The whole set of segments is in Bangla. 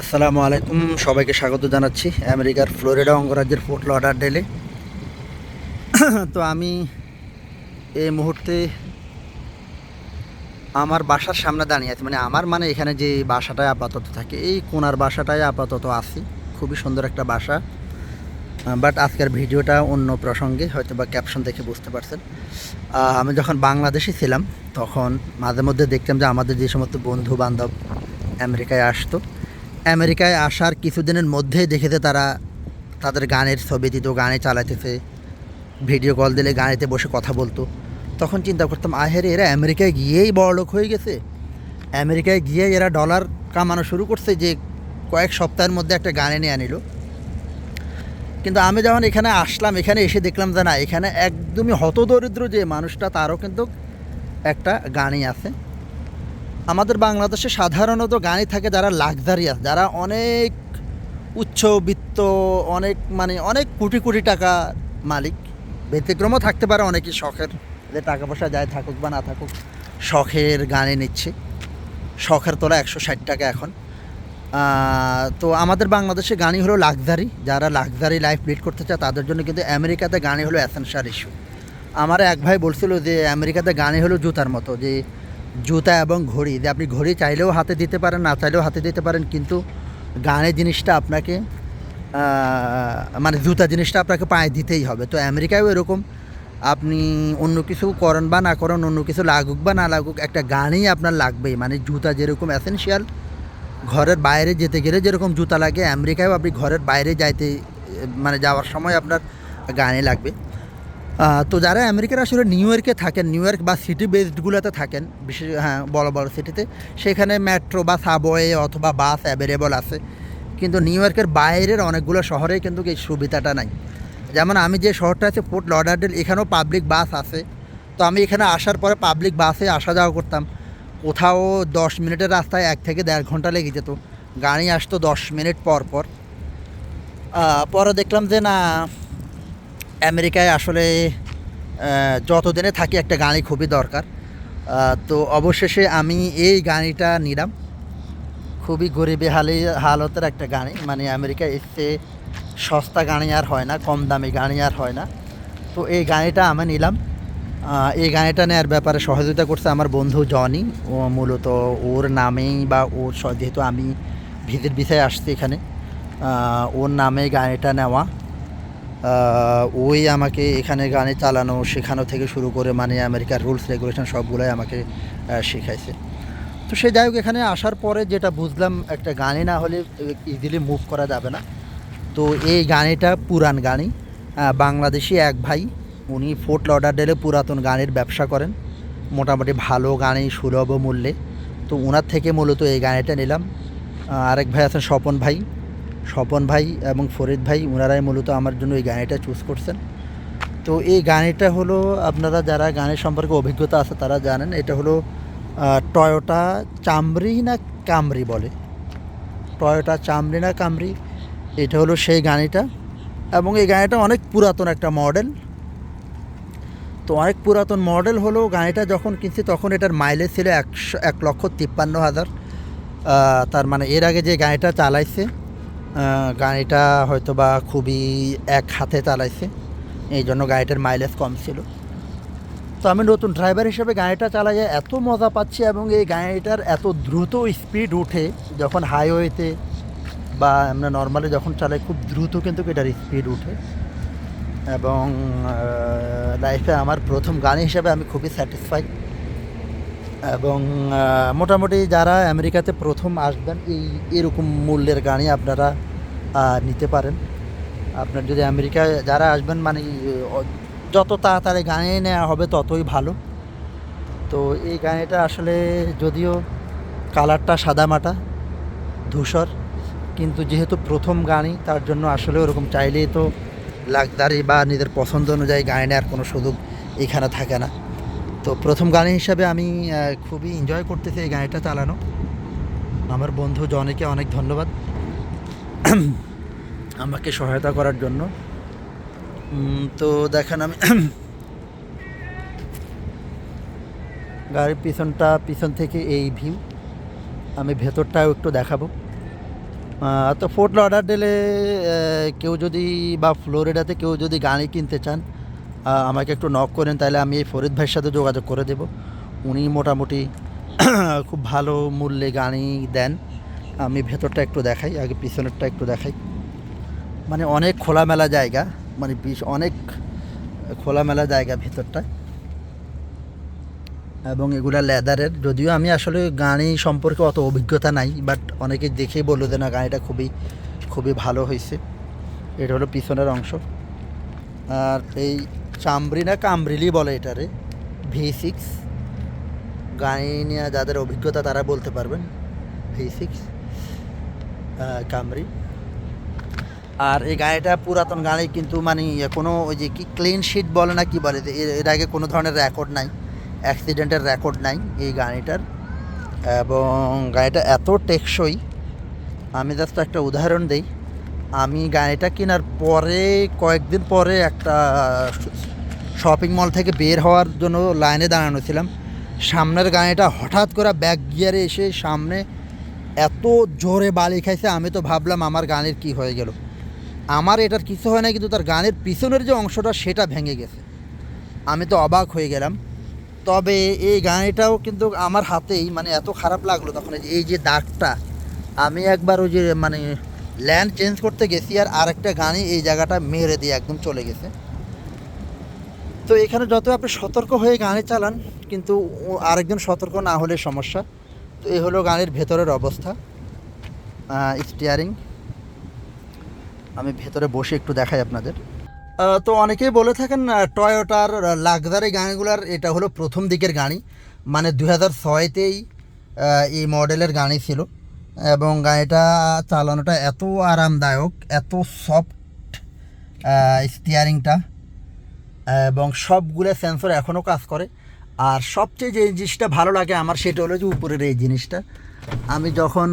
আসসালামু আলাইকুম। সবাইকে স্বাগত জানাচ্ছি আমেরিকার ফ্লোরিডা অঙ্গরাজ্যের ফোর্ট লডারডেলে তো আমি এই মুহূর্তে আমার বাসার সামনে দাঁড়িয়ে আছি। মানে আমার মানে এখানে যে বাসাটায় আপাতত থাকে, এই কোনার বাসাটায় আপাতত আছি। খুবই সুন্দর একটা বাসা। বাট আজকের ভিডিওটা অন্য প্রসঙ্গে, হয়তো বা ক্যাপশন দেখে বুঝতে পারছেন। আমি যখন বাংলাদেশে ছিলাম, তখন মাঝে মধ্যে দেখতাম যে আমাদের যে সমস্ত বন্ধু বান্ধব আমেরিকায় আসতো। আমেরিকায় আসার কিছুদিনের মধ্যেই দেখেছে তারা তাদের গানের ছবি দিত, গানে চালাতেছে ভিডিও কল দিলে গানেতে বসে কথা বলতো। তখন চিন্তা করতাম আহেরে এরা আমেরিকায় গিয়েই বড়লোক হয়ে গেছে। আমেরিকায় গিয়ে এরা ডলার কামানো শুরু করছে যে কয়েক সপ্তাহের মধ্যে একটা গানে নিয়ে আনিল কিন্তু আমি যখন এখানে আসলাম, এখানে এসে দেখলাম যে না, এখানে একদমই হতদরিদ্র যে মানুষটা, তারও কিন্তু একটা গানই আছে। আমাদের বাংলাদেশে সাধারণত গানই থাকে যারা লাক্সারিয়াস যারা অনেক উচ্চবিত্ত অনেক মানে অনেক কোটি কোটি টাকা মালিক। ব্যতিক্রমও থাকতে পারে, অনেকই শখের যে টাকা পয়সা যায় থাকুক বা না থাকুক, শখের গানে নিচ্ছে। শখের তোলা একশো ষাট টাকা এখন। তো আমাদের বাংলাদেশে গানই হলো লাক্সারি যারা লাক্সারি লাইফ লিড করতে চায়, তাদের জন্য কিন্তু আমেরিকাতে গানই হলো অ্যাসেনশিয়াল ইস্যু। আমার এক ভাই বলছিল যে, আমেরিকাতে গানই হলো জুতার মতো, যে জুতা এবং ঘড়ি, যে আপনি ঘড়ি চাইলেও হাতে দিতে পারেন, না চাইলেও হাতে দিতে পারেন, কিন্তু গানের জিনিসটা আপনাকে মানে জুতা জিনিসটা আপনাকে পায়ে দিতেই হবে। তো আমেরিকায়ও এরকম। আপনি অন্য কিছু করেন বা না করেন, অন্য কিছু লাগুক বা না লাগুক, একটা গানই আপনার লাগবেই। মানে জুতা যেরকম অ্যাসেনশিয়াল ঘরের বাইরে যেতে গেলে যেরকম জুতা লাগে, আমেরিকায়ও আপনি ঘরের বাইরে যাইতে মানে যাওয়ার সময় আপনার গানে লাগবে। তো যারা আমেরিকার আসলে নিউ ইয়র্কে থাকেন, নিউ ইয়র্ক বা সিটি বেসডগুলোতে থাকেন, বিশেষ হ্যাঁ বড় বড় সিটিতে সেখানে মেট্রো বা সাবওয়ে অথবা বাস অ্যাভেলেবল আছে। কিন্তু নিউ ইয়র্কের বাইরের অনেকগুলো শহরে কিন্তু এই সুবিধাটা নাই। যেমন আমি যে শহরটা আছে পোর্ট লডারডেল এখানেও পাবলিক বাস আছে। তো আমি এখানে আসার পরে পাবলিক বাসে আসা যাওয়া করতাম। কোথাও দশ মিনিটের রাস্তায় এক থেকে দেড় ঘণ্টা লেগে যেত। গাড়ি আসতো দশ মিনিট পর পর। পরে দেখলাম যে না আমেরিকায় আসলে যতদিনে থাকি একটা গাড়ি খুবই দরকার। তো অবশেষে আমি এই গাড়িটা নিলাম। খুবই গরিবে হালি, হালতের একটা গাড়ি মানে আমেরিকায় এসে সস্তা গাড়ি আর হয় না, কম দামি গাড়ি আর হয় না। তো এই গাড়িটা আমি নিলাম। এই গাড়িটা নেওয়ার ব্যাপারে সহযোগিতা করছে আমার বন্ধু জনি। ও মূলত ওর নামেই বা ওর যেহেতু আমি ভিজিট বিষয়ে আসছি এখানে ওর নামে গাড়িটা নেওয়া। ওই আমাকে এখানে গাড়ি চালানো শেখানো থেকে শুরু করে মানে আমেরিকার রুলস রেগুলেশন সবগুলোই আমাকে শেখাইছে। তো সে যাই হোক এখানে আসার পরে যেটা বুঝলাম একটা গানে না হলে ইজিলি মুভ করা যাবে না। তো এই গাড়িটা পুরান আহ, বাংলাদেশি এক ভাই উনি ফোর্ট লডারডেলে পুরাতন গানের ব্যবসা করেন। মোটামুটি ভালো গাড়ি সুলভ মূল্যে। তো ওনার থেকে মূলত এই গাড়িটা নিলাম। আরেক ভাই আছেন স্বপন ভাই। স্বপন ভাই এবং ফরিদ ভাই ওনারাই মূলত আমার জন্য এই গাড়িটা চুজ করছেন। তো এই গাড়িটা হলো, আপনারা যারা গানের সম্পর্কে অভিজ্ঞতা আছে তারা জানেন, এটা হলো টয়োটা চামরি না কামরি বলে। টয়োটা চামরি না কামরি এটা হলো সেই গাড়িটা এবং এই গাড়িটা অনেক পুরাতন একটা মডেল। তো অনেক পুরাতন মডেল হলো গাড়িটা যখন কিনছি তখন এটার মাইলেজ ছিল একশো, এক লক্ষ তিপ্পান্ন হাজার। তার মানে এর আগে যে গাড়িটা চালাইছে গাড়িটা হয়তো বা খুবই এক হাতে চালাইছে। এই জন্য গাড়িটার মাইলেজ কম ছিল। তো আমি নতুন ড্রাইভার হিসেবে গাড়িটা চালাইয়ে এত মজা পাচ্ছি এবং এই গাড়িটার এত দ্রুত স্পিড উঠে, যখন হাইওয়েতে বা আমরা নর্মালি যখন চালাই, খুব দ্রুত কিন্তু এটার স্পিড উঠে। এবং লাইফে আমার প্রথম গাড়ি হিসেবে আমি খুবই স্যাটিসফাই এবং মোটামুটি যারা আমেরিকাতে প্রথম আসবেন, এই এরকম মূল্যের গাড়ি আপনারা নিতে পারেন। আপনার যদি আমেরিকায় যারা আসবেন মানে যত তাড়াতাড়ি গাড়ি নেওয়া হবে, ততই ভালো। তো এই গাড়িটা আসলে যদিও কালারটা সাদামাটা ধূসর, কিন্তু যেহেতু প্রথম গাড়ি, তার জন্য আসলে ওরকম চাইলেই তো লাগদারি বা নিজের পছন্দ অনুযায়ী গাড়ি নেওয়ার কোনো সুযোগ এখানে থাকে না। তো প্রথম গাড়ি হিসাবে আমি খুবই এনজয় করতেছি এই গাড়িটা চালানো। আমার বন্ধু জনেকে অনেক ধন্যবাদ আমাকে সহায়তা করার জন্য। তো দেখেন আমি গাড়ির পিছনটা, পিছন থেকে এই ভিউ আমি ভেতরটাও একটু দেখাবো। তো ফোর্ট লডারডেলে কেউ যদি বা ফ্লোরিডাতে কেউ যদি গাড়ি কিনতে চান আমাকে একটু নক করেন, তাহলে আমি এই ফরিদ ভাইয়ের সাথে যোগাযোগ করে দেব। উনি মোটামুটি খুব ভালো মূল্যে গাড়ি দেন। আমি ভেতরটা একটু দেখাই, আগে পিছনেরটা একটু দেখাই। মানে অনেক খোলামেলা জায়গা মানে বিশ অনেক খোলামেলা জায়গা ভেতরটা এবং এগুলা লেদারের, যদিও আমি আসলে গাড়ি সম্পর্কে অত অভিজ্ঞতা নাই বাট অনেকে দেখেই বলল যে, না গাড়িটা খুবই খুবই ভালো হয়েছে। এটা হলো পিছনের অংশ। আর এই চামড়ি না কামরিলি বলে এটারে ভি সিক্স গাড়ি নিয়ে যাদের অভিজ্ঞতা তারা বলতে পারবেন। ভি সিক্স কামরি আর এই গাড়িটা পুরাতন গাড়ি কিন্তু মানে ইয়ে কোনো ওই যে কি ক্লিন শিট বলে না কি বলে? এর আগে কোনো ধরনের রেকর্ড নাই। অ্যাক্সিডেন্টের রেকর্ড নাই এই গাড়িটার। এবং গাড়িটা এত টেকসই। আমি জাস্ট একটা উদাহরণ দিই। আমি গাড়িটা কেনার পরে, কয়েকদিন পরে একটা শপিং মল থেকে বের হওয়ার জন্য লাইনে দাঁড়ানো ছিলাম। সামনের গাড়িটা হঠাৎ করে ব্যাক গিয়ারে এসে সামনে এত জোরে বালি খাইছে, আমি তো ভাবলাম আমার গানের কি হয়ে গেল। আমার এটার কিছু হয় না কিন্তু তার গানের পিছনের যে অংশটা সেটা ভেঙে গেছে। আমি তো অবাক হয়ে গেলাম। তবে এই গাড়িটাও কিন্তু আমার হাতেই মানে এত খারাপ লাগল তখন এই যে- দাগটা। আমি একবার ওই যে মানে ল্যান্ড চেঞ্জ করতে গেছি আর আরেকটা গানে এই জায়গাটা মেরে দিয়ে একদম চলে গেছে। তো এখানে যত আপনি সতর্ক হয়ে গাড়ি চালান, কিন্তু আরেকজন সতর্ক না হলে সমস্যা। তো এই হলো গাড়ির ভেতরের অবস্থা স্টিয়ারিং আমি ভেতরে বসে একটু দেখাই আপনাদের। তো অনেকেই বলে থাকেন টয়োটার লাক্সারি গাড়িগুলার এটা হলো প্রথম দিকের গাড়ি। মানে দু হাজার ছয়তেই এই মডেলের গাড়ি ছিল। এবং গাড়িটা চালানোটা এত আরামদায়ক, এত সফট স্টিয়ারিংটা এবং সবগুলো সেন্সর এখনও কাজ করে। আর সবচেয়ে যে জিনিসটা ভালো লাগে আমার, সেটা হলো যে উপরের এই জিনিসটা। আমি যখন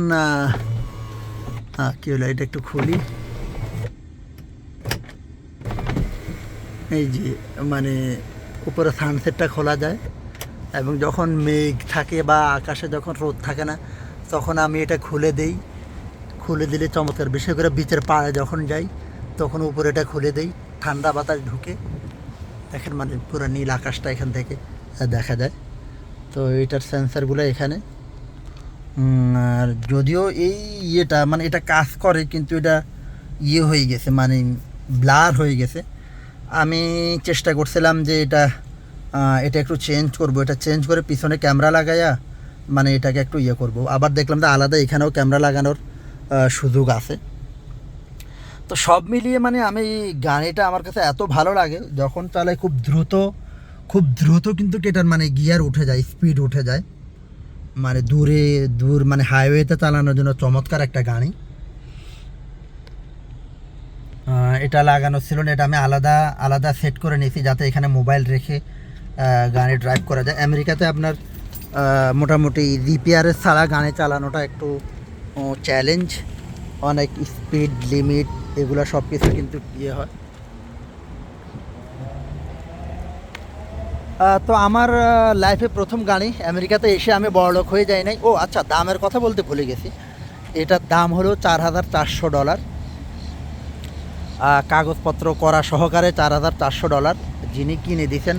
কী হলো, এটা একটু খুলি। এই যে মানে উপরে সানসেটটা খোলা যায়, এবং যখন মেঘ থাকে বা আকাশে যখন রোদ থাকে না, তখন আমি এটা খুলে দেই। খুলে দিলে চমৎকার। বিশেষ করে বিচের পাড়ে যখন যাই, তখন উপরে এটা খুলে দেই। ঠান্ডা বাতাস ঢুকে। দেখেন মানে পুরো নীল আকাশটা এখান থেকে দেখা যায়। তো এটার সেন্সারগুলো এখানে। আর যদিও এই ইয়েটা মানে এটা কাজ করে, কিন্তু এটা ইয়ে হয়ে গেছে মানে ব্লার হয়ে গেছে। আমি চেষ্টা করছিলাম যে এটা এটা একটু চেঞ্জ করব। এটা চেঞ্জ করে পিছনে ক্যামেরা লাগাইয়া মানে এটাকে একটু ইয়ে করব। আবার দেখলাম যে আলাদা এখানেও ক্যামেরা লাগানোর সুযোগ আছে। তো সব মিলিয়ে মানে আমি গাড়িটা আমার কাছে এত ভালো লাগে, যখন চালাই খুব দ্রুত খুব দ্রুত কিন্তু এটার মানে গিয়ার উঠে যায়, স্পিড উঠে যায়। মানে দূরে, দূর মানে হাইওয়েতে চালানোর জন্য চমৎকার একটা গাড়ি। এটা লাগানো ছিল না, এটা আমি আলাদা আলাদা সেট করে নিয়েছি যাতে এখানে মোবাইল রেখে গাড়ি ড্রাইভ করা যায়। আমেরিকাতে আপনার মোটামুটি জিপিআরএস ছাড়া গানে চালানোটা একটু চ্যালেঞ্জ অনেক স্পিড লিমিট এগুলো সব কিছু কিন্তু ইয়ে হয়। তো আমার লাইফে প্রথম গাড়ি আমেরিকাতে এসে আমি বড়লোক হয়ে যাই নাই। ও আচ্ছা দামের কথা বলতে ভুলে গেছি। এটার দাম হলো চার হাজার চারশো ডলার। কাগজপত্র করা সহকারে চার হাজার চারশো ডলার। যিনি কিনে দিয়েছেন,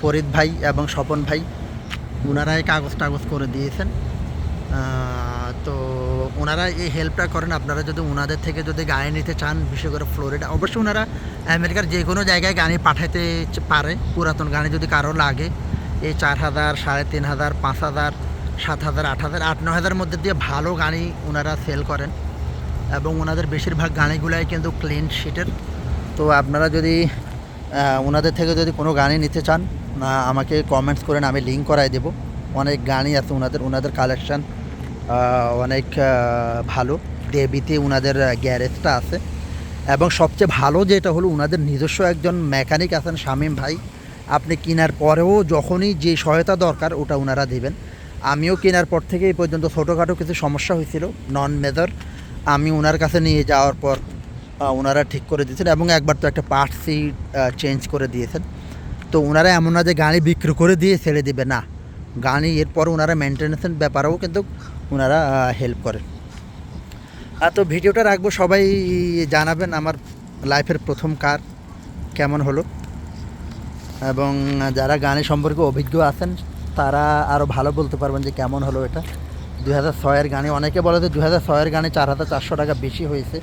ফরিদ ভাই এবং স্বপন ভাই ওনারাই কাগজ টাগজ করে দিয়েছেন। ওনারা এই হেল্পটা করেন। আপনারা যদি ওনাদের থেকে যদি গাড়ি নিতে চান, বিশেষ করে ফ্লোরিডা অবশ্যই ওনারা আমেরিকার যে কোনো জায়গায় গাড়ি পাঠাতে পারে। পুরাতন গাড়ি যদি কারও লাগে, এই চার হাজার, সাড়ে তিন হাজার, পাঁচ হাজার, সাত হাজার, আট হাজার, আট ন হাজার মধ্যে দিয়ে ভালো গাড়ি ওনারা সেল করেন। এবং ওনাদের বেশিরভাগ গাড়িগুলাই কিন্তু ক্লিন শিটের তো আপনারা যদি ওনাদের থেকে যদি কোনো গাড়ি নিতে চান আমাকে কমেন্টস করেন, আমি লিঙ্ক করাই দেব। অনেক গাড়ি আছে ওনাদের ওনাদের কালেকশান অনেক ভালো। দেবিতে ওনাদের গ্যারেজটা আছে। এবং সবচেয়ে ভালো যেটা হলো ওনাদের নিজস্ব একজন মেকানিক আছেন শামীম ভাই। আপনি কেনার পরেও যখনই যে সহায়তা দরকার, ওটা ওনারা দেবেন। আমিও কেনার পর থেকে এই পর্যন্ত ছোটোখাটো কিছু সমস্যা হয়েছিল নন মেজর আমি ওনার কাছে নিয়ে যাওয়ার পর ওনারা ঠিক করে দিয়েছেন এবং একবার তো একটা পার্ট সিট চেঞ্জ করে দিয়েছেন। তো ওনারা এমন না যে গাড়ি বিক্রি করে দিয়ে ছেড়ে দেবে, না। গাড়ি এরপর ওনারা মেনটেন্যান্সের ব্যাপারেও কিন্তু ওনারা হেল্প করেন। আর তো ভিডিওটা রাখব, সবাই জানাবেন আমার লাইফের প্রথম কার, কেমন হলো। এবং যারা গানের সম্পর্কে অভিজ্ঞ আছেন, তারা আরও ভালো বলতে পারবেন যে কেমন হলো এটা। দু হাজার ছয়ের গানে, অনেকে বলে যে দু হাজার ছয়ের গানে চার হাজার চারশো টাকা বেশি হয়েছে।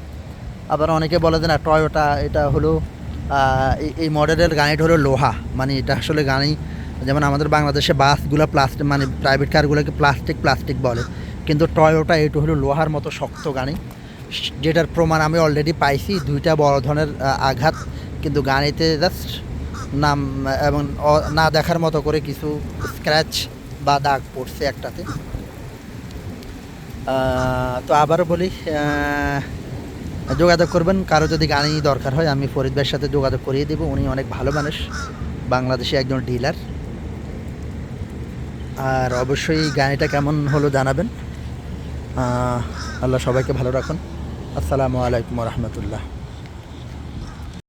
আবার অনেকে বলে যে না টয়োটা এটা হলো এই- মডেলের গাড়িটা হলো লোহা। মানে এটা আসলে গাড়ি যেমন আমাদের বাংলাদেশে বাসগুলো প্লাস্টিক মানে প্রাইভেট কারগুলোকে প্লাস্টিক প্লাস্টিক বলে। কিন্তু টয়োটা এটা হলো লোহার মতো শক্ত গাড়ি। যেটার প্রমাণ আমি অলরেডি পাইছি, দুইটা বড় ধরনের আঘাত। কিন্তু গাড়িতে জাস্ট নাম, এবং না দেখার মতো করে কিছু স্ক্র্যাচ বা দাগ পড়ছে একটাতে। তো আবারও বলি যোগাযোগ করবেন। কারও যদি গাড়ি দরকার হয়, আমি ফরিদ সাথে যোগাযোগ করিয়ে দেবো। উনি অনেক ভালো মানুষ, বাংলাদেশে একজন ডিলার আর অবশ্যই গাড়িটা কেমন হলো জানাবেন। আল্লাহ সবাইকে ভালো রাখুন। আসসালামু আলাইকুম রহমতুল্লাহ।